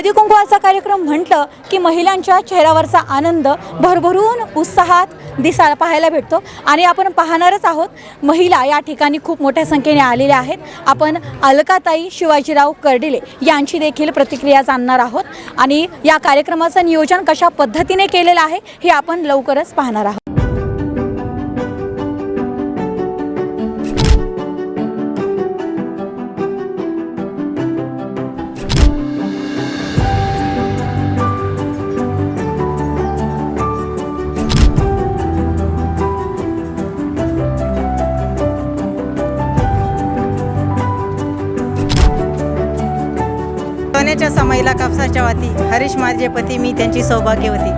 हळदी कुंकवाचा कार्यक्रम म्हटलं की महिलांच्या चेहऱ्यावरचा आनंद भरभरून उत्साहात दिसायला पाहायला भेटतो. आणि आपण पाहणारच आहोत महिला या ठिकाणी खूप मोठ्या संख्येने आलेल्या आहेत. आपण अलकाताई शिवाजीराव कर्डिले यांची देखील प्रतिक्रिया जाणणार आहोत. आणि या कार्यक्रमाचं नियोजन कशा पद्धतीने केलेलं आहे हे आपण लवकरच पाहणार आहोत. सोन्याच्या समयीला कापसाच्या वाती. हरीश माझे पती मी त्यांची सौभाग्यवती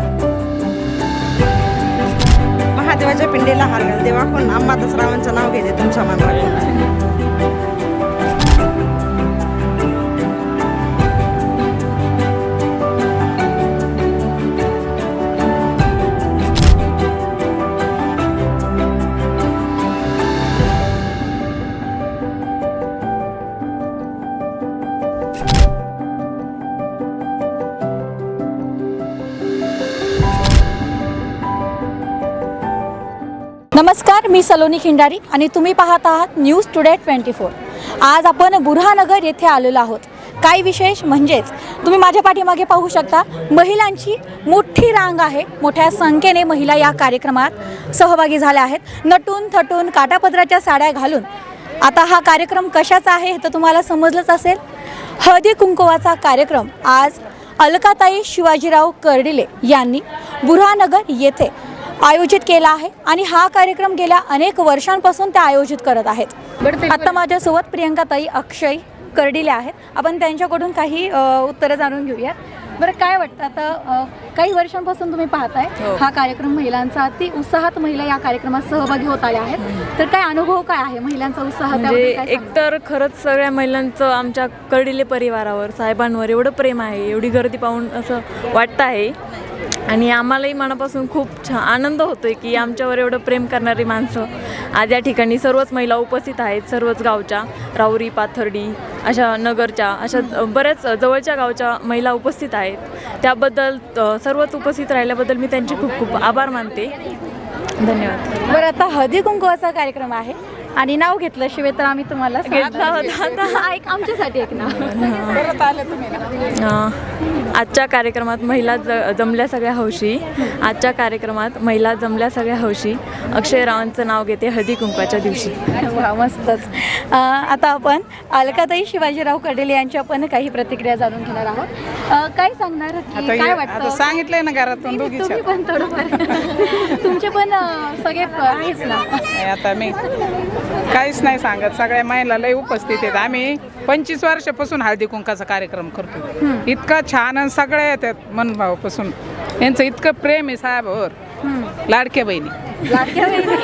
महादेवाच्या पिंडीला हार घाल देवा कोण आम्हा दसरावांचं नाव घेते तुमच्या मनात. नमस्कार मी सलोनी खिंडारी आणि तुम्ही पाहत आहात न्यूज टुडे ट्वेंटी फोर. आज आपण बुरहानगर येथे आलेलो आहोत. काय विशेष? म्हणजेच तुम्ही माझ्या पाठीमागे पाहू शकता महिलांची मोठी रांग आहे. मोठ्या संख्येने महिला या कार्यक्रमात सहभागी झाल्या आहेत. नटून थटून काटापदराच्या साड्या घालून. आता हा कार्यक्रम कशाचा आहे हे तर तुम्हाला समजलंच असेल. हळदी कुंकवाचा कार्यक्रम आज अलकाताई शिवाजीराव कर्डिले यांनी बुरहानगर येथे आयोजित केला आहे आणि हा कार्यक्रम गेल्या अनेक वर्षांपासून ते आयोजित करत आहेत. आता माझ्यासोबत प्रियंकाताई अक्षय कर्डिले आहेत. आपण त्यांच्याकडून काही उत्तरं जाणून घेऊयात बरं काय वाटतं आता काही वर्षांपासून तुम्ही पाहताय हा. कार्यक्रम महिलांचा अति उत्साहात महिला या कार्यक्रमात सहभागी होत आल्या आहेत. तर काय अनुभव काय आहे महिलांचा उत्साह? म्हणजे? एकतर खरंच सगळ्या महिलांचं आमच्या कर्डिले परिवारावर साहेबांवर एवढं प्रेम आहे एवढी गर्दी पाहून असं वाटतं आहे. आणि आम्हालाही मनापासून खूप छान आनंद होतो आहे की आमच्यावर एवढं प्रेम करणारी माणसं आज या ठिकाणी सर्वच महिला उपस्थित आहेत सर्वच गावच्या राऊरी पाथर्डी अशा नगरच्या अशा बऱ्याच जवळच्या गावच्या महिला उपस्थित आहेत. त्याबद्दल सर्वच उपस्थित राहिल्याबद्दल मी त्यांचे खूप खूप आभार मानते. धन्यवाद. बरं आता हळदी कुंकवाचा कार्यक्रम आहे. आणि नाव घेतल्याशिवाय तर आम्ही तुम्हाला घेतलं होतं. आता. एक आमच्यासाठी एक नाव. आजच्या कार्यक्रमात महिला ज जमल्या सगळ्या हौशी. आजच्या कार्यक्रमात महिला जमल्या सगळ्या हौशी. अक्षय रावांचं नाव घेते हळदी कुंकवाच्या दिवशी. वा मस्तच. आता आपण अलकाताई शिवाजीराव कडेले यांच्या पण काही प्रतिक्रिया जाणून घेणार आहोत. काय सांगणार? काय वाटतं? सांगितलंय ना घरातून तुम्ही पण थोडंफार तुमचे पण सगळे आहेच ना? आता मी. काहीच नाही सांगत. सगळ्या महिला लय उपस्थित आहेत. आम्ही पंचवीस वर्षापासून हळदी कुंकाचा कार्यक्रम करतो. इतका छान आणि सगळ्या येतात मनभावापासून यांचं इतकं प्रेम आहे साहेबावर. लाडक्या बहिणी. लाडक्या बहिणी.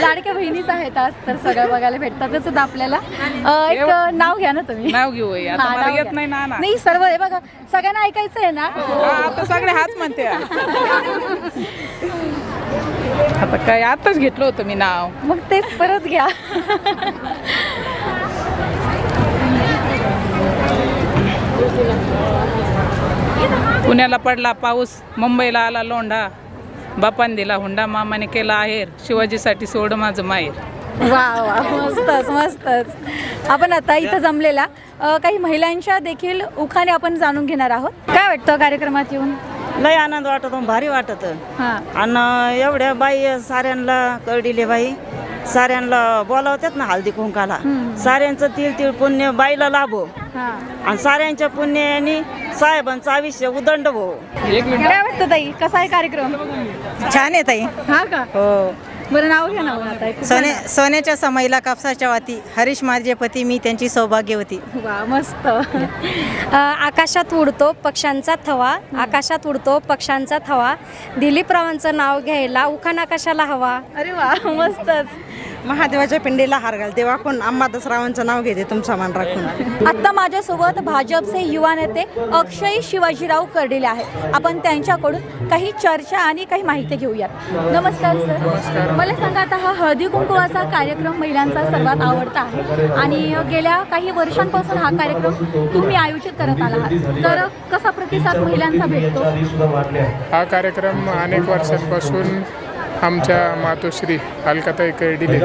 लाडक्या बहिणीच आहेत आज तर सगळं बघायला भेटतातच आपल्याला. अ, एक अ, नाव घ्या ना तुम्ही. नाव घेऊ. आता हा, मला नाव येत घ्या. नाही ना ना. नाही सर्व हे बघा सगळ्यांना ऐकायचं आहे ना. हा, आता सगळे हात म्हणते. आता काय आताच घेतलं होतं मी नाव. मग तेच परत घ्या. पुण्याला पडला पाऊस मुंबईला आला लोंढा. बापान दिला हुंडा मामाने केला आहेर. शिवाजीसाठी सोड माझं माहेर. वा वा मस्तच मस्तच. आपण आता इथं जमलेला. अ, काही महिलांच्या देखील उखाणे आपण जाणून घेणार आहोत. काय वाटतं कार्यक्रमात येऊन? लय आनंद वाटत भारी वाटत. हां. आणि एवढ्या बाई साऱ्यांना कळडिले बाई. साऱ्यांना बोलावतात ना हळदी कुंकाला. साऱ्यांचं तिळ तिळ पुण्य बाईला लाभो. हां. आणि साऱ्यांच्या पुण्याने साहेबांचं आयुष्य उदंड हो काय वाटतं ताई? कसा आहे कार्यक्रम? छान आहे ताई. हा का? हो. बरं नाव घ्या ना मग आता एक. सोने सोन्याच्या समईला कापसाच्या वाती. हरीश माझे पती मी त्यांची सौभाग्यवती वा मस्त. अ, आकाशात उडतो पक्ष्यांचा थवा. आकाशात उडतो पक्ष्यांचा थवा. दिलीपरावांचं नाव घ्यायला उखाणा कशाला हवा. अरे वा मस्तच. महादेवाच्या पिंडीला हार घालते वाकून अंबादासरावांचं नाव घेते तुमचा मान राखून. आत्ता माझ्यासोबत भाजपचे युवा नेते अक्षय शिवाजीराव कर्डिले आहेत. आपण त्यांच्याकडून काही चर्चा आणि काही माहिती घेऊयात. नमस्कार सर. मला सांगा आता हा हळदी कुंकवाचा कार्यक्रम महिलांचा सर्वात आवडता आहे. आणि गेल्या काही वर्षांपासून हा कार्यक्रम तुम्ही आयोजित करत आला आहात. तर कसा प्रतिसाद महिलांचा भेटतो? हा कार्यक्रम अनेक वर्षांपासून आमच्या मातोश्री अलकाताई कर्डिले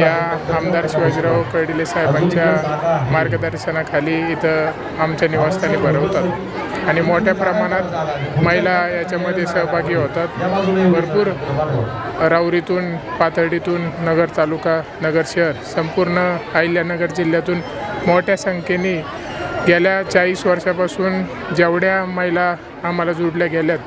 या आमदार शिवाजीराव कर्डिले साहेबांच्या मार्गदर्शनाखाली इथं आमच्या निवासस्थानी भरवतात. आणि मोठ्या प्रमाणात महिला याच्यामध्ये सहभागी होतात. भरपूर राऊरीतून पाथर्डीतून नगर तालुका नगर शहर संपूर्ण अहिल्यानगर जिल्ह्यातून मोठ्या संख्येने गेल्या चाळीस वर्षापासून जेवढ्या महिला आम्हाला जोडल्या गेल्यात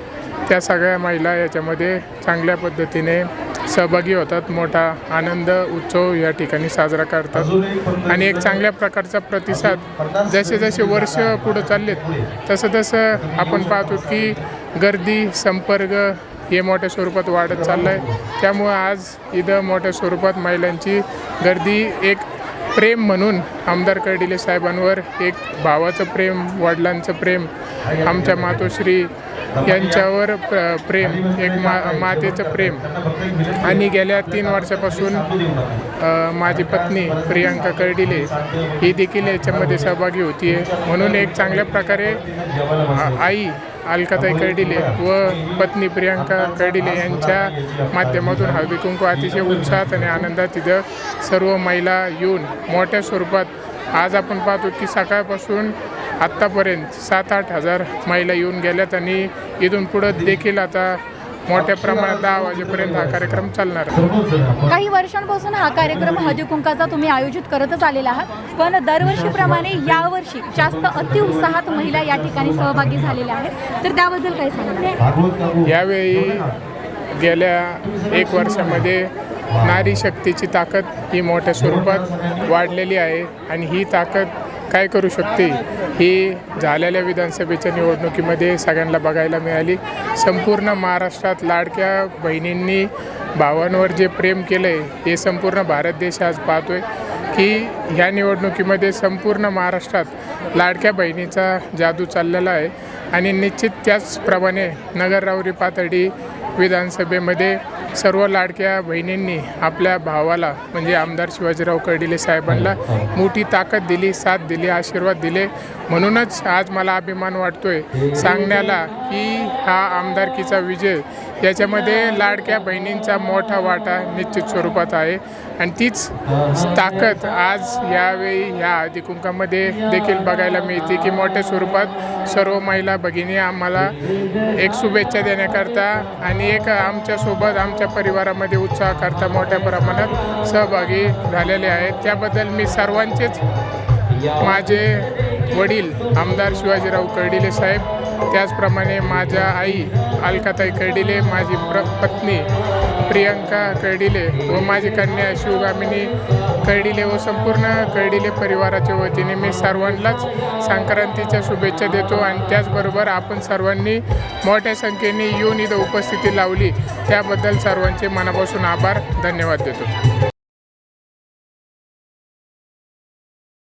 त्या सगळ्या महिला याच्यामध्ये चांगल्या पद्धतीने सहभागी होतात मोठा आनंद उत्सव या ठिकाणी साजरा करतात. आणि एक चांगल्या प्रकारचा प्रतिसाद जसे जसे वर्ष पुढं चाललेत तसं तसं आपण पाहतो की गर्दी संपर्क हे मोठ्या स्वरूपात वाढत चाललं आहे त्यामुळं आज इथं मोठ्या स्वरूपात महिलांची गर्दी एक प्रेम म्हणून आमदार कर्डिले साहेबांवर एक भावाचं प्रेम वडिलांचं प्रेम आमच्या मातोश्री यांच्यावर प्र- प्रेम एक मा मातेचं प्रेम. आणि गेल्या तीन वर्षापासून माझी पत्नी प्रियांका कर्डिले ही देखील याच्यामध्ये सहभागी होती आहे म्हणून एक चांगल्या प्रकारे आई अलकाताई कर्डिले व पत्नी प्रियांका कर्डिले यांच्या माध्यमातून हळदी कुंकू अतिशय उत्साहात आणि आनंदात तिथं सर्व महिला येऊन मोठ्या स्वरूपात आज आपण पाहतो की सकाळपासून आत्तापर्यंत सात आठ हजार महिला येऊन गेल्यात आणि इथून पुढं देखील आता मोठ्या प्रमाणात दहा वाजेपर्यंत हा कार्यक्रम चालणार काही वर्षांपासून हा कार्यक्रम हळदी कुंकाचा तुम्ही आयोजित करतच आलेला आहात पण दरवर्षीप्रमाणे यावर्षी जास्त अतिउत्साहात महिला या ठिकाणी सहभागी झालेल्या आहेत. तर त्याबद्दल काय सांगणार यावेळी गेल्या एक वर्षामध्ये नारी शक्तीची ताकद ही मोठ्या स्वरूपात वाढलेली आहे आणि ही ताकद काय करू शकते ही झालेल्या विधानसभेच्या निवडणुकीमध्ये सगळ्यांना बघायला मिळाली. संपूर्ण महाराष्ट्रात लाडक्या बहिणींनी भावांवर जे प्रेम केलं आहे हे संपूर्ण भारत देश आज पाहतो आहे की ह्या निवडणुकीमध्ये संपूर्ण महाराष्ट्रात लाडक्या बहिणीचा जादू चाललेला आहे. आणि निश्चित त्याचप्रमाणे नगर राऊरी पातळी विधानसभेमध्ये सर्व लाडक्या बहिणींनी आपल्या भावाला म्हणजे आमदार शिवाजीराव कर्डिले साहेबांना मोठी ताकद दिली साथ दिली आशीर्वाद दिले. म्हणूनच आज मला अभिमान वाटतोय सांगण्याला की हा आमदारकीचा विजय याच्यामध्ये लाडक्या बहिणींचा मोठा वाटा निश्चित स्वरूपात आहे. आणि तीच ताकद आज यावेळी ह्या अधिकुंकामध्ये देखील बघायला मिळते की मोठ्या स्वरूपात सर्व महिला भगिनी आम्हाला एक शुभेच्छा देण्याकरता आणि एक आमच्यासोबत आमच्या परिवारामध्ये उत्साहाकरता मोठ्या प्रमाणात सहभागी झालेले आहेत. त्याबद्दल मी सर्वांचेच माझे वडील आमदार शिवाजीराव कर्डिले साहेब त्याचप्रमाणे माझ्या आई अलकाताई कर्डिले माझी प्र पत्नी प्रियंका कर्डिले व माझी कन्या शिवगामिनी कर्डिले व संपूर्ण कर्डिले परिवाराच्या वतीने मी सर्वांनाच संक्रांतीच्या शुभेच्छा देतो आणि त्याचबरोबर आपण सर्वांनी मोठ्या संख्येने येऊन इथं उपस्थिती लावली. त्याबद्दल सर्वांचे मनापासून आभार धन्यवाद देतो.